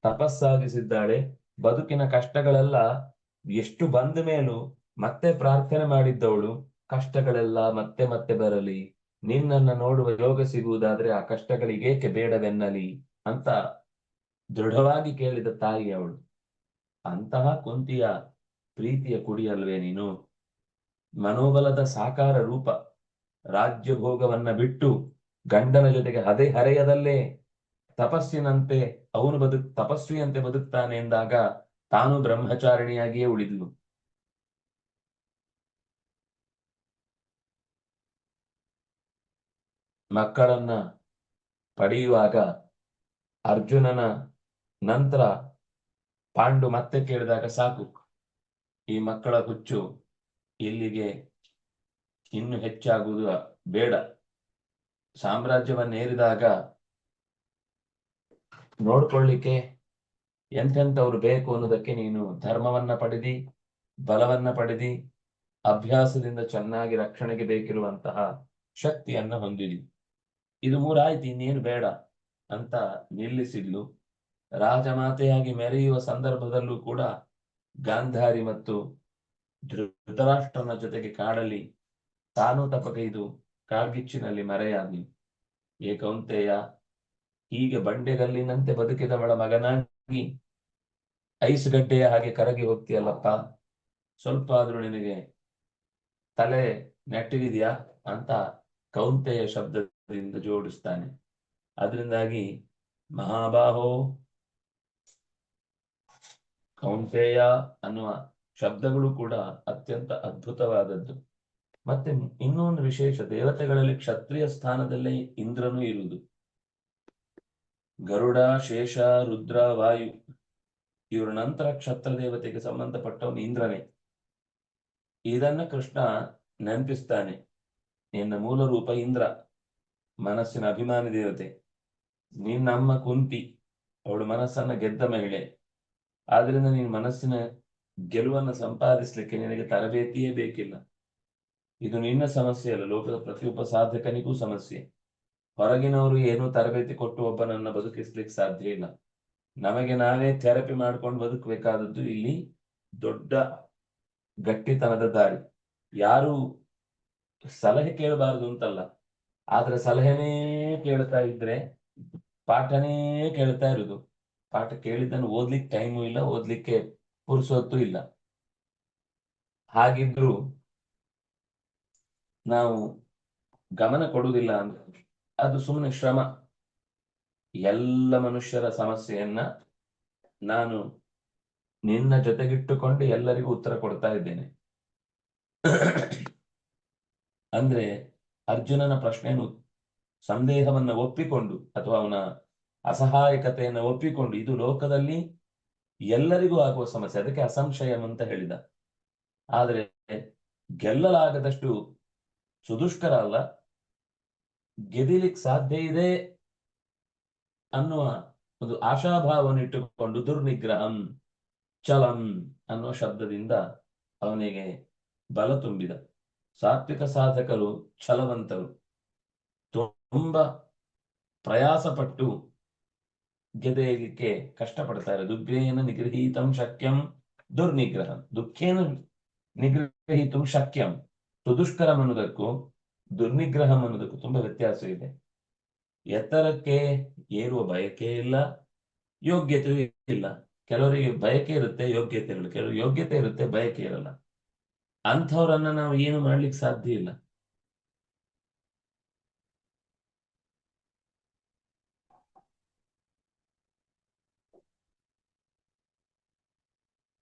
ತಪಸ್ಸಾಗಿಸಿದ್ದಾಳೆ. ಬದುಕಿನ ಕಷ್ಟಗಳೆಲ್ಲ ಎಷ್ಟು ಬಂದ ಮೇಲೂ ಮತ್ತೆ ಪ್ರಾರ್ಥನೆ ಮಾಡಿದ್ದವಳು. ಕಷ್ಟಗಳೆಲ್ಲ ಮತ್ತೆ ಮತ್ತೆ ಬರಲಿ. ನಿನ್ನನ್ನ ನೋಡುವ ಯೋಗ ಸಿಗುವುದಾದ್ರೆ ಆ ಕಷ್ಟಗಳಿಗೇಕೆ ಬೇಡವೆನ್ನಲಿ ಅಂತ ದೃಢವಾಗಿ ಕೇಳಿದ ತಾಯಿ ಅವಳು. ಅಂತಹ ಕುಂತಿಯ ಪ್ರೀತಿಯ ಕುಡಿಯಲ್ವೇ ನೀನು? ಮನೋಬಲದ ಸಾಕಾರ ರೂಪ ರಾಜ್ಯ ಭೋಗವನ್ನ ಬಿಟ್ಟು ಗಂಡನ ಜೊತೆಗೆ ಹದೇ ಹರೆಯದಲ್ಲೇ ತಪಸ್ಸಿನಂತೆ ಅವನು ಬದುಕ್ ತಪಸ್ವಿಯಂತೆ ಬದುಕ್ತಾನೆ ಎಂದಾಗ ತಾನು ಬ್ರಹ್ಮಚಾರಿಣಿಯಾಗಿಯೇ ಉಳಿದ್ಲು ಮಕ್ಕಳನ್ನ ಪಡೆಯುವಾಗ ಅರ್ಜುನನ ನಂತರ ಪಾಂಡು ಮತ್ತೆ ಕೇಳಿದಾಗ ಸಾಕು, ಈ ಮಕ್ಕಳ ಹುಚ್ಚು ಇಲ್ಲಿಗೆ ಇನ್ನು ಹೆಚ್ಚಾಗುವುದು ಬೇಡ. ಸಾಮ್ರಾಜ್ಯವನ್ನೇರಿದಾಗ ನೋಡ್ಕೊಳ್ಳಿಕ್ಕೆ ಎಂತೆಂಥವ್ರು ಬೇಕು ಅನ್ನೋದಕ್ಕೆ ನೀನು ಧರ್ಮವನ್ನ ಪಡೆದಿ, ಬಲವನ್ನ ಪಡೆದಿ, ಅಭ್ಯಾಸದಿಂದ ಚೆನ್ನಾಗಿ ರಕ್ಷಣೆಗೆ ಬೇಕಿರುವಂತಹ ಶಕ್ತಿಯನ್ನ ಹೊಂದಿದಿ. ಇದು ಮೂರಾಯ್ತು ಇನ್ನೇನು ಬೇಡ ಅಂತ ನಿಲ್ಲಿಸಿದ್ಲು. ರಾಜಮಾತೆಯಾಗಿ ಮೆರೆಯುವ ಸಂದರ್ಭದಲ್ಲೂ ಕೂಡ ಗಾಂಧಾರಿ ಮತ್ತು ಧೃತರಾಷ್ಟ್ರನ ಜೊತೆಗೆ ಕಾಡಲಿ ತಾನು ತಪಗೈದು ಕಾಡ್ಗಿಚ್ಚಿನಲ್ಲಿ ಏ ಏಕೌಂತೆಯ ಹೀಗೆ ಬಂಡೆಗಲ್ಲಿನಂತೆ ಬದುಕಿದವಳ ಮಗನಾಗಿ ಐಸ್ ಗಡ್ಡೆಯ ಹಾಗೆ ಕರಗಿ ಹೋಗ್ತೀಯಲ್ಲಪ್ಪ. ಸ್ವಲ್ಪ ಆದ್ರೂ ನಿನಗೆ ತಲೆ ನೆಟ್ಟಿದೆಯಾ ಅಂತ ಕೌಂತೆಯ ಶಬ್ದದಿಂದ ಜೋಡಿಸ್ತಾನೆ. ಅದರಿಂದಾಗಿ ಮಹಾಬಾಹೋ ಕೌಂಟೇಯ ಅನ್ನುವ ಶಬ್ದಗಳು ಕೂಡ ಅತ್ಯಂತ ಅದ್ಭುತವಾದದ್ದು. ಮತ್ತೆ ಇನ್ನೊಂದು ವಿಶೇಷ, ದೇವತೆಗಳಲ್ಲಿ ಕ್ಷತ್ರಿಯ ಸ್ಥಾನದಲ್ಲೇ ಇಂದ್ರನು ಇರುವುದು. ಗರುಡ, ಶೇಷ, ರುದ್ರ, ವಾಯು ಇವರ ನಂತರ ಕ್ಷತ್ರ ದೇವತೆಗೆ ಸಂಬಂಧಪಟ್ಟವನು ಇಂದ್ರನೇ. ಇದನ್ನ ಕೃಷ್ಣ ನೆನಪಿಸ್ತಾನೆ. ನಿನ್ನ ಮೂಲ ರೂಪ ಇಂದ್ರ. ಮನಸ್ಸಿನ ಅಭಿಮಾನಿ ದೇವತೆ ನೀನ್ ನಮ್ಮ ಕುಂತಿ, ಅವಳು ಮನಸ್ಸನ್ನ ಗೆದ್ದ ಮಹಿಳೆ ಆದ್ರಿಂದ ನೀನ್ ಮನಸ್ಸಿನ ಗೆಲುವನ್ನು ಸಂಪಾದಿಸ್ಲಿಕ್ಕೆ ನಿನಗೆ ತರಬೇತಿಯೇ ಬೇಕಿಲ್ಲ. ಇದು ನಿನ್ನ ಸಮಸ್ಯೆ ಅಲ್ಲ, ಲೋಕದ ಪ್ರತಿಯೊಬ್ಬ ಸಾಧಕನಿಗೂ ಸಮಸ್ಯೆ. ಹೊರಗಿನವರು ಏನೂ ತರಬೇತಿ ಕೊಟ್ಟು ಒಬ್ಬನನ್ನ ಬದುಕಿಸ್ಲಿಕ್ಕೆ ಸಾಧ್ಯ ಇಲ್ಲ. ನಮಗೆ ನಾವೇ ಥೆರಪಿ ಮಾಡ್ಕೊಂಡು ಬದುಕಬೇಕಾದದ್ದು ಇಲ್ಲಿ ದೊಡ್ಡ ಗಟ್ಟಿತನದ ದಾರಿ. ಯಾರು ಸಲಹೆ ಕೇಳಬಾರದು ಅಂತಲ್ಲ. ಆದ್ರೆ ಸಲಹೆನೇ ಕೇಳ್ತಾ ಇದ್ರೆ, ಪಾಠನೇ ಕೇಳ್ತಾ ಇರುದು. ಪಾಠ ಕೇಳಿದ್ದನ್ನು ಓದ್ಲಿಕ್ಕೆ ಟೈಮು ಇಲ್ಲ, ಓದ್ಲಿಕ್ಕೆ ಪುರುಸೊತ್ತು ಇಲ್ಲ. ಹಾಗಿದ್ರು ನಾವು ಗಮನ ಕೊಡುವುದಿಲ್ಲ ಅಂದ್ರೆ ಅದು ಸುಮ್ಮನೆ ಶ್ರಮ. ಎಲ್ಲ ಮನುಷ್ಯರ ಸಮಸ್ಯೆಯನ್ನ ನಾನು ನಿನ್ನ ಜೊತೆಗಿಟ್ಟುಕೊಂಡು ಎಲ್ಲರಿಗೂ ಉತ್ತರ ಕೊಡ್ತಾ ಇದ್ದೇನೆ. ಅಂದ್ರೆ ಅರ್ಜುನನ ಪ್ರಶ್ನೆಯನ್ನು ಸಂದೇಹವನ್ನ ಒಪ್ಪಿಕೊಂಡು ಅಥವಾ ಅವನ ಅಸಹಾಯಕತೆಯನ್ನು ಒಪ್ಪಿಕೊಂಡು ಇದು ಲೋಕದಲ್ಲಿ ಎಲ್ಲರಿಗೂ ಆಗುವ ಸಮಸ್ಯೆ. ಅದಕ್ಕೆ ಅಸಂಶಯಂ ಅಂತ ಹೇಳಿದ. ಆದರೆ ಗೆಲ್ಲಲಾಗದಷ್ಟು ಸುದುಷ್ಕರ ಅಲ್ಲ ಗೆದಿಲಿಕ್ ಸಾಧ್ಯ ಇದೆ ಅನ್ನುವ ಒಂದು ಆಶಾಭಾವವನ್ನು ಇಟ್ಟುಕೊಂಡು ದುರ್ನಿಗ್ರಹಂ ಚಲಂ ಅನ್ನೋ ಶಬ್ದದಿಂದ ಅವನಿಗೆ ಬಲ ತುಂಬಿದ. ಸಾತ್ವಿಕ ಸಾಧಕರು ಛಲವಂತರು. ತುಂಬಾ ಪ್ರಯಾಸ ಪಟ್ಟು ಗೆದೆಯಲಿಕ್ಕೆ ಕಷ್ಟಪಡ್ತಾರೆ ದುರ್ಗೇನ ನಿಗೃಹೀತಂ ಶಕ್ಯಂ ದುರ್ನಿಗ್ರಹ. ದುಃಖೇನ ನಿಗ್ರಹಿತು ಶಕ್ಯಂ. ಸುದುಷ್ಕರಂ ಅನ್ನೋದಕ್ಕೂ ದುರ್ನಿಗ್ರಹಂ ಅನ್ನೋದಕ್ಕೂ ತುಂಬಾ ವ್ಯತ್ಯಾಸ ಇದೆ. ಎತ್ತರಕ್ಕೆ ಏರುವ ಬಯಕೆ ಇಲ್ಲ ಯೋಗ್ಯತೆ ಇಲ್ಲ. ಕೆಲವರಿಗೆ ಬಯಕೆ ಇರುತ್ತೆ, ಯೋಗ್ಯತೆ ಇರಲ್ಲ. ಕೆಲವರು ಯೋಗ್ಯತೆ ಇರುತ್ತೆ, ಬಯಕೆ ಇರಲ್ಲ. ಅಂಥವ್ರನ್ನ ನಾವು ಏನು ಮಾಡ್ಲಿಕ್ಕೆ ಸಾಧ್ಯ ಇಲ್ಲ.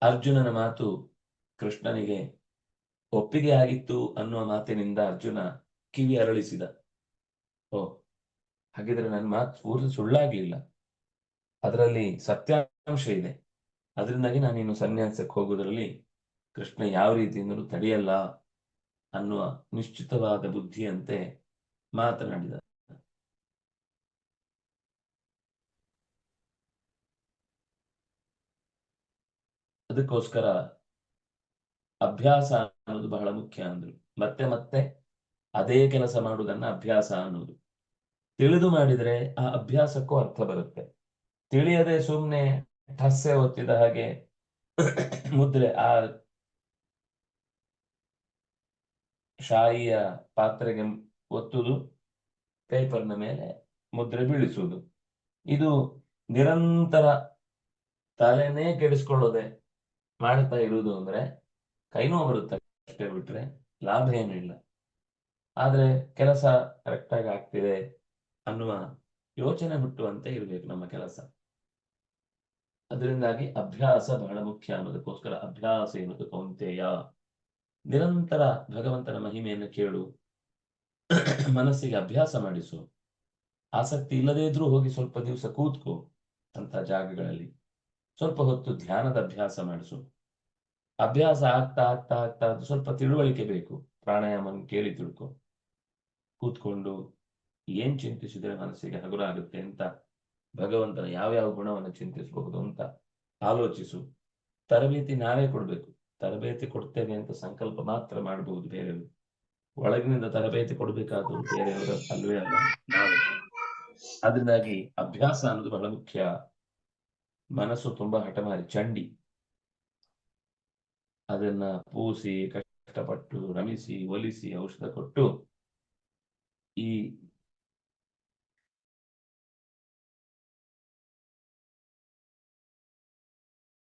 ಅರ್ಜುನನ ಮಾತು ಕೃಷ್ಣನಿಗೆ ಒಪ್ಪಿಗೆ ಆಗಿತ್ತು ಅನ್ನುವ ಮಾತಿನಿಂದ ಅರ್ಜುನ ಕಿವಿ ಅರಳಿಸಿದ. ಓ, ಹಾಗಿದ್ರೆ ನನ್ನ ಮಾತು ಪೂರ್ತಿ ಸುಳ್ಳಾಗ್ಲಿಲ್ಲ. ಅದರಲ್ಲಿ ಸತ್ಯಾಂಶ ಇದೆ. ಅದರಿಂದಾಗಿ ನಾನು ಇನ್ನು ಸನ್ಯಾಸಕ್ಕೆ ಹೋಗೋದ್ರಲ್ಲಿ ಕೃಷ್ಣ ಯಾವ ರೀತಿಯಿಂದಲೂ ತಡೆಯಲ್ಲ ಅನ್ನುವ ನಿಶ್ಚಿತವಾದ ಬುದ್ಧಿಯಂತೆ ಮಾತನಾಡಿದ. ಅದಕ್ಕೋಸ್ಕರ ಅಭ್ಯಾಸ ಅನ್ನೋದು ಬಹಳ ಮುಖ್ಯ ಅಂದ್ರು. ಮತ್ತೆ ಮತ್ತೆ ಅದೇ ಕೆಲಸ ಮಾಡುವುದನ್ನ ಅಭ್ಯಾಸ ಅನ್ನೋದು. ತಿಳಿದು ಮಾಡಿದ್ರೆ ಆ ಅಭ್ಯಾಸಕ್ಕೂ ಅರ್ಥ ಬರುತ್ತೆ. ತಿಳಿಯದೆ ಸುಮ್ನೆ ಠಸ್ಸೆ ಒತ್ತಿದ ಹಾಗೆ ಮುದ್ರೆ ಆ ಶಾಯಿಯ ಪಾತ್ರೆಗೆ ಒತ್ತುದು, ಪೇಪರ್ನ ಮೇಲೆ ಮುದ್ರೆ ಬೀಳಿಸುವುದು. ಇದು ನಿರಂತರ ತಲೆನೇ ಕೆಡಿಸ್ಕೊಳ್ಳೋದೆ ಮಾಡ್ತಾ ಇರುವುದು ಅಂದ್ರೆ ಕೈನೋ ಬರುತ್ತೆ ಅಷ್ಟೇ ಬಿಟ್ರೆ ಲಾಭ ಏನೂ ಇಲ್ಲ. ಆದ್ರೆ ಕೆಲಸ ಕರೆಕ್ಟ್ ಆಗಿ ಆಗ್ತಿದೆ ಅನ್ನುವ ಯೋಚನೆ ಹುಟ್ಟುವಂತೆ ಇರ್ಬೇಕು ನಮ್ಮ ಕೆಲಸ. ಅದರಿಂದಾಗಿ ಅಭ್ಯಾಸ ಬಹಳ ಮುಖ್ಯ ಅನ್ನೋದಕ್ಕೋಸ್ಕರ ಅಭ್ಯಾಸ ಎನ್ನುವುದು ಕೌಂತೆಯ. ನಿರಂತರ ಭಗವಂತನ ಮಹಿಮೆಯನ್ನು ಕೇಳು, ಮನಸ್ಸಿಗೆ ಅಭ್ಯಾಸ ಮಾಡಿಸು, ಆಸಕ್ತಿ ಇಲ್ಲದೇ ಇದ್ರೂ ಹೋಗಿ ಸ್ವಲ್ಪ ದಿವಸ ಕೂತ್ಕೋ ಅಂತ ಜಾಗಗಳಲ್ಲಿ. ಸ್ವಲ್ಪ ಹೊತ್ತು ಧ್ಯಾನದ ಅಭ್ಯಾಸ ಮಾಡಿಸು. ಅಭ್ಯಾಸ ಆಗ್ತಾ ಆಗ್ತಾ ಆಗ್ತಾ ಸ್ವಲ್ಪ ತಿಳುವಳಿಕೆ ಬೇಕು. ಪ್ರಾಣಾಯಾಮನ ಕೇಳಿ ತಿಳ್ಕೊ. ಕೂತ್ಕೊಂಡು ಏನ್ ಚಿಂತಿಸಿದ್ರೆ ಮನಸ್ಸಿಗೆ ಹಗುರ ಆಗುತ್ತೆ ಅಂತ ಭಗವಂತನ ಯಾವ್ಯಾವ ಗುಣವನ್ನು ಚಿಂತಿಸಬಹುದು ಅಂತ ಆಲೋಚಿಸು. ತರಬೇತಿ ನಾವೇ ಕೊಡ್ಬೇಕು. ತರಬೇತಿ ಕೊಡ್ತೇವೆ ಅಂತ ಸಂಕಲ್ಪ ಮಾತ್ರ ಮಾಡಬಹುದು ಬೇರೆಯವರು. ಒಳಗಿನಿಂದ ತರಬೇತಿ ಕೊಡಬೇಕಾದ್ರು ಬೇರೆಯವರ ಅಲ್ವೇ ಅಲ್ಲ. ಅದರಿಂದಾಗಿ ಅಭ್ಯಾಸ ಅನ್ನೋದು ಬಹಳ ಮುಖ್ಯ. ಮನಸ್ಸು ತುಂಬಾ ಹಠಮಾರಿ, ಚಂಡಿ. ಅದನ್ನ ಪೂಸಿ, ಕಷ್ಟಪಟ್ಟು, ರಮಿಸಿ, ಒಲಿಸಿ, ಔಷಧ ಕೊಟ್ಟು ಈ